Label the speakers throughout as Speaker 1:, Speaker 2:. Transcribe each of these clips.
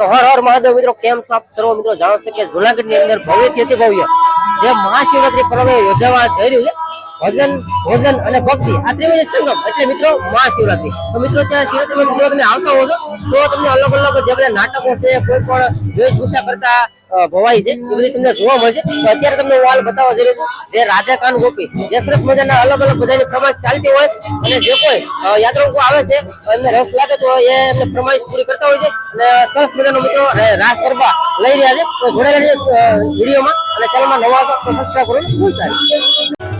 Speaker 1: તો હર હર મહાદેવ મિત્રો, કેમ છો આપ સર્વ મિત્રો? જાણો છો કે જુનાગઢની અંદર ભવ્યથી અતિ ભવ્ય જે મહાશિવરાત્રી પર્વ યોજાવા જઈ રહ્યું છે, ભજન, ભોજન અને ભક્તિ, આ ત્રિવેણી સંગમ. એટલે મિત્રો, મહાશિવરાત્રી. તો મિત્રો, ત્યાં શિવરાત્રી તમે આવતા હો તો તમને અલગ અલગ જે બધા નાટકો છે, કોઈ પણ વેશભૂષા કરતા ભવાઈ છે. એ બધી તમને જોવા મળશે. તો અત્યારે તમને હું હાલ બતાવવા જઈ રહ્યો છું જે રાધા કાન ગોપી જે સરસ મજાના અલગ અલગ બધાની પ્રમાશ ચાલતી હોય અને જે કોઈ અ, આવે છે એમને રસ લાગે તો એ એમને પ્રમાશ પૂરી કરતા હોય છે. અને સરસ મજાનો મિત્રો રાસ ગરબા લઈ રહ્યા છે. જોડાયેલા છે વિડીયોમાં અને ચેનલમાં નવા તો સબસ્ક્રાઈબ કરો ભૂલતા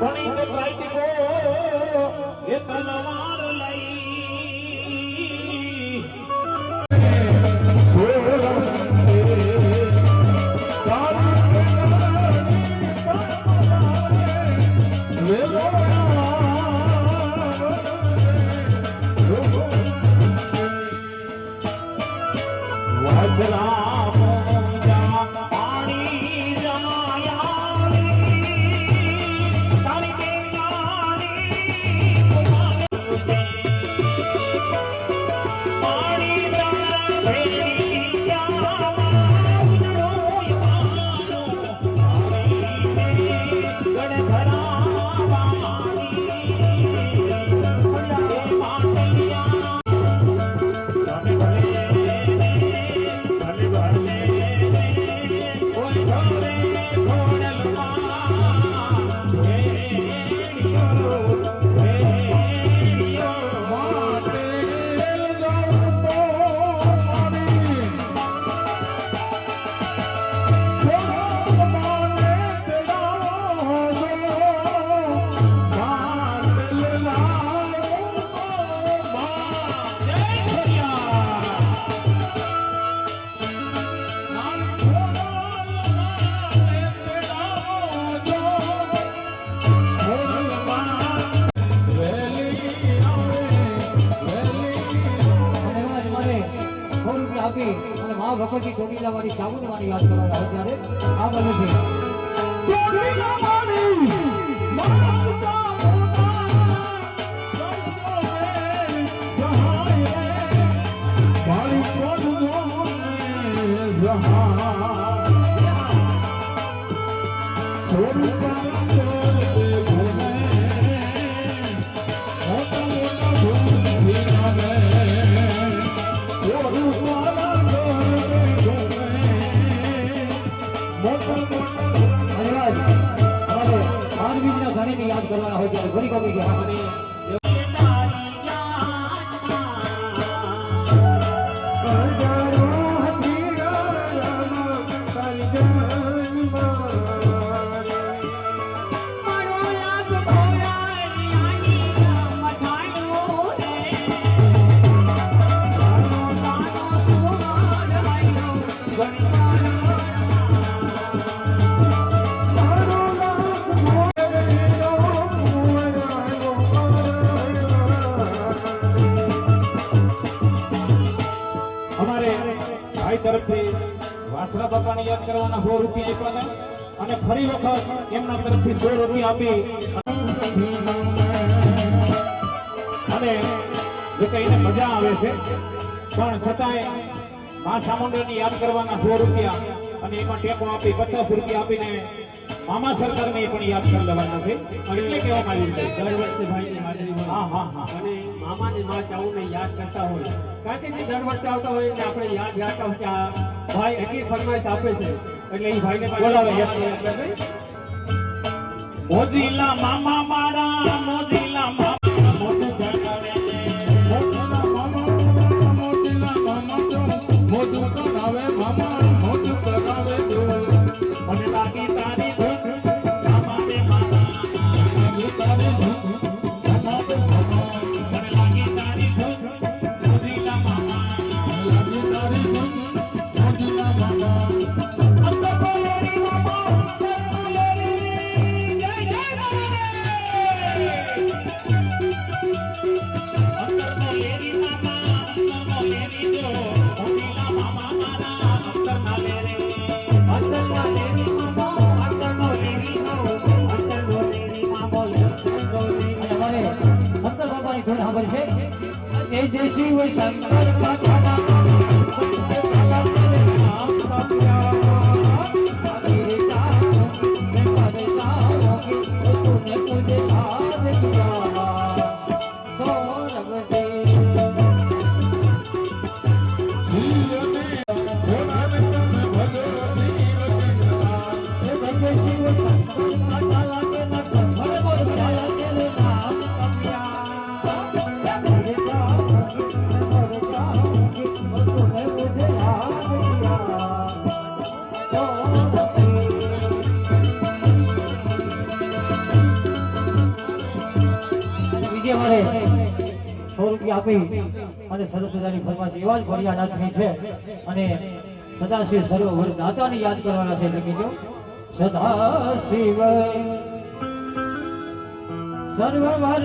Speaker 2: પણિત કાઢવો એ તલવાર
Speaker 3: અને વખતે ભગવતી ચોટીલા વાળી સાબુન વાળી વાત કરવા આવે ત્યારે આ બને છે. થોડું
Speaker 2: ત્યારે ઘણી ગમી ગયા વાસરા યાદ કરવાના સો રૂપિયા આપ્યા અને ફરી વખત એમના તરફથી સો રૂપિયા આપી. અને જે કહીને મજા આવે છે પણ છતાંય મા ચામુંડાને યાદ કરવાના સો રૂપિયા અને એમાં ટેકો આપી પચાસ રૂપિયા આપીને મામા સરકારને પણ યાદ કરી લેવાના છે. એટલે કહેવામાં આવ્યું છે.
Speaker 1: દર વર્ષે ભાઈની હાજરી
Speaker 2: હા હા હા.
Speaker 1: અને મામાને માં ચાઉને યાદ કરતા હોય. કારણ કે જે દર વર્ષે આવતા હોય એટલે આપણે યાદ રાખતા હોય કે આ ભાઈ એટલી ફરમાઈશ આપે છે. એટલે એ ભાઈને
Speaker 2: બોલાવે, મોજીલા મામા મારા ધૂન
Speaker 1: સાંભળી છે એ જે શિવ શંકર Thank
Speaker 3: જીવને
Speaker 1: આપી અને સરસ્વતાની ફરમાશ એવા જ ભર્યા નાચની છે. અને સદાશિવ સર્વ વર્ગ દાતાને યાદ કરવાના છે. એટલે કીધું સદાશિવ સર્વ વર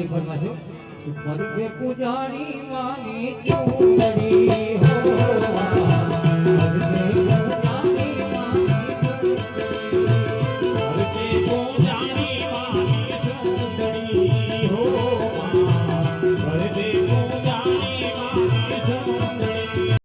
Speaker 1: હરિફળમાં છું? મરવે પૂજારી માની ચૂંદડી હો મરવે પૂજારી